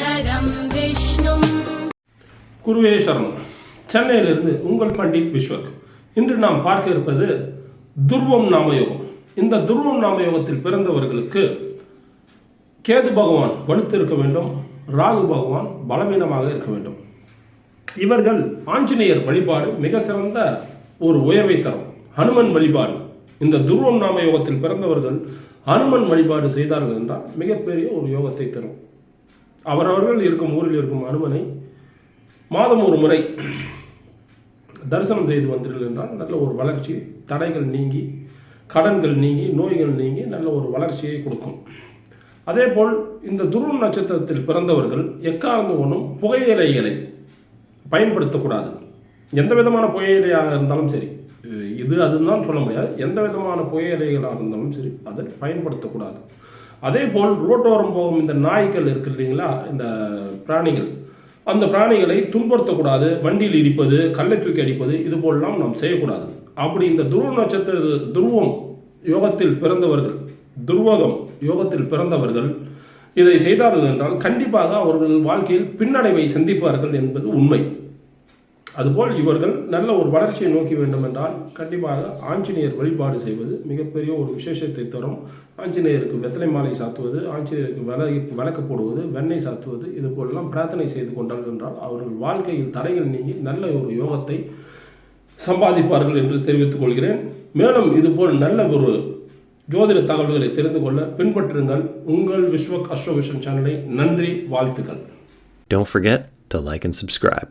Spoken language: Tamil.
பரதரம் குருவே சரணம். சென்னையிலிருந்து உங்கள் பண்டிட் விஸ்வக். இன்று நாம் பார்க்க இருப்பது துர்வம் நாமயோகம். இந்த துர்வம் நாமயோகத்தில் பிறந்தவர்களுக்கு கேது பகவான் வலுத்து வேண்டும். ராகு பகவான் பலவீனமாக இருக்க வேண்டும். இவர்கள் ஆஞ்சநேயர் வழிபாடு மிக சிறந்த ஒரு உயர்வை தரும். ஹனுமன் வழிபாடு. இந்த துருவம் நாம யோகத்தில் பிறந்தவர்கள் ஹனுமன் வழிபாடு செய்தார்கள் என்றால் மிகப்பெரிய ஒரு யோகத்தை தரும். அவரவர்கள் இருக்கும் ஊரில் இருக்கும் அனுமனை மாதம் ஒரு முறை தரிசனம் செய்து வந்தீர்கள் என்றால் நல்ல ஒரு வளர்ச்சி தடைகள் நீங்கி கடன்கள் நீங்கி நோய்கள் நீங்கி நல்ல ஒரு வளர்ச்சியை கொடுக்கும். அதேபோல் இந்த துருவ நட்சத்திரத்தில் பிறந்தவர்கள் எக்காரணம் ஒன்றும் புகையிலைகளை பயன்படுத்தக்கூடாது. எந்த விதமான புகையிலையாக இருந்தாலும் சரி இது அதுதான் சொல்ல முடியாது. எந்த விதமான புகையிலைகளாக இருந்தாலும் சரி அதை பயன்படுத்தக்கூடாது. அதே போல் ரோட்டோரம் போகும் இந்த நாய்கள் இருக்கு இல்லைங்களா இந்த பிராணிகள். அந்த பிராணிகளை துன்புறுத்தக்கூடாது வண்டியில் இடிப்பது கல்லை தூக்கி அடிப்பது இது போலெல்லாம் நாம் செய்யக்கூடாது. அப்படி இந்த துருவ நட்சத்திர துருவம் யோகத்தில் பிறந்தவர்கள் துருவகம் யோகத்தில் பிறந்தவர்கள் இதை செய்தார்கள் என்றால் கண்டிப்பாக அவர்கள் வாழ்க்கையில் பின்னடைவை சந்திப்பார்கள் என்பது உண்மை. அதுபோல் இவர்கள் நல்ல ஒரு வளர்ச்சியை நோக்கி வேண்டுமென்றால் கண்டிப்பாக ஆஞ்சநேயர் வழிபாடு செய்வது மிகப்பெரிய ஒரு விசேஷத்தை தரும். ஆஞ்சநேயருக்கு வெத்தலை மாலை சாத்துவது ஆஞ்சநேயருக்கு விலை விளக்கு போடுவது வெண்ணெய் சாத்துவது இது போலெல்லாம் பிரார்த்தனை செய்து கொண்டார்கள் என்றால் அவர்கள் வாழ்க்கையில் தடைகள் நீங்கி நல்ல ஒரு யோகத்தை சம்பாதிப்பார்கள் என்று தெரிவித்துக் கொள்கிறேன். மேலும் இதுபோல் நல்ல ஒரு ஜோதிட தகவல்களை தெரிந்து கொள்ள பின்பற்றுங்கள். உங்கள் விஸ்வக் அஸ்ட்ரோவிஷன் சேனலை நன்றி வாழ்த்துக்கள். Don't forget to like and subscribe.